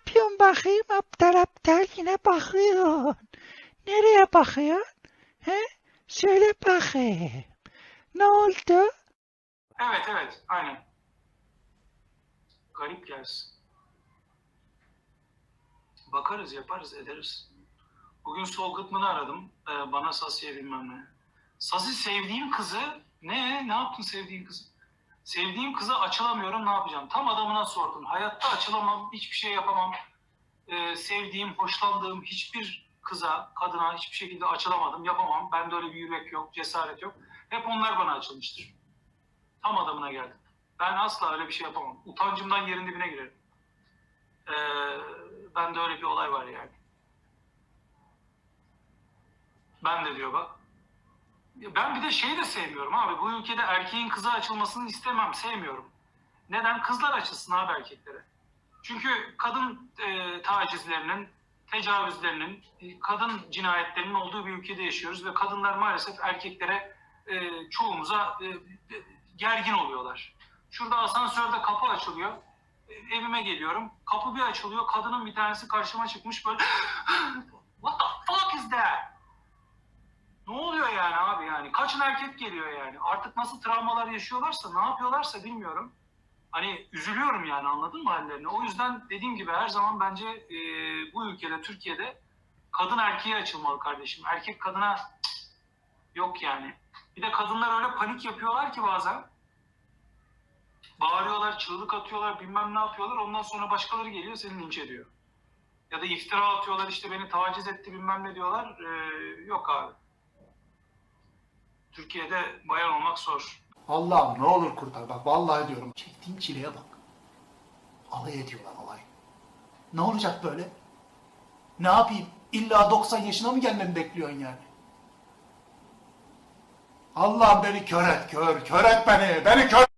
yapıyorsun bakayım aptal aptal yine bakıyorsun. Nereye bakıyorsun? He? Söyle bakayım. Ne oldu? Evet evet aynen. Garip gelsin. Bakarız yaparız ederiz. Bugün Sol Gıtman'ı aradım. Ee, bana Sasiye bilmem ne. Sasi sevdiğim kızı ne? Ne yaptın sevdiğin kızı? Sevdiğim kıza açılamıyorum ne yapacağım? Tam adamına sordum. Hayatta açılamam, hiçbir şey yapamam. Ee, sevdiğim, hoşlandığım hiçbir kıza, kadına hiçbir şekilde açılamadım, yapamam. Bende öyle bir yürek yok, cesaret yok. Hep onlar bana açılmıştır. Tam adamına geldim. Ben asla öyle bir şey yapamam. Utancımdan yerin dibine girerim. Ee, bende öyle bir olay var yani. Ben de diyor bak. Ben bir de şeyi de sevmiyorum abi. Bu ülkede erkeğin kıza açılmasını istemem, sevmiyorum. Neden? Kızlar açılsın abi erkeklere. Çünkü kadın e, tacizlerinin, tecavüzlerinin, e, kadın cinayetlerinin olduğu bir ülkede yaşıyoruz ve kadınlar maalesef erkeklere e, çoğumuza e, e, gergin oluyorlar. Şurada asansörde kapı açılıyor. E, evime geliyorum. Kapı bir açılıyor. Kadının bir tanesi karşıma çıkmış böyle Kaçın erkek geliyor yani? Artık nasıl travmalar yaşıyorlarsa, ne yapıyorlarsa bilmiyorum. Hani üzülüyorum yani anladın mı hallerini? O yüzden dediğim gibi her zaman bence e, bu ülkede, Türkiye'de kadın erkeğe açılmalı kardeşim. Erkek kadına yok yani. Bir de kadınlar öyle panik yapıyorlar ki bazen. Bağırıyorlar, çığlık atıyorlar, bilmem ne yapıyorlar. Ondan sonra başkaları geliyor seni linç ediyor. Ya da iftira atıyorlar işte beni taciz etti bilmem ne diyorlar. Ee, yok abi. Türkiye'de bayan olmak zor. Allah'ım ne olur kurtar bak vallahi diyorum. Çektiğin çileye bak. Alay ediyorlar alay. Ne olacak böyle? Ne yapayım? İlla 90 yaşına mı gelmemi bekliyorsun yani? Allah'ım beni kör et kör, kör et beni, beni kör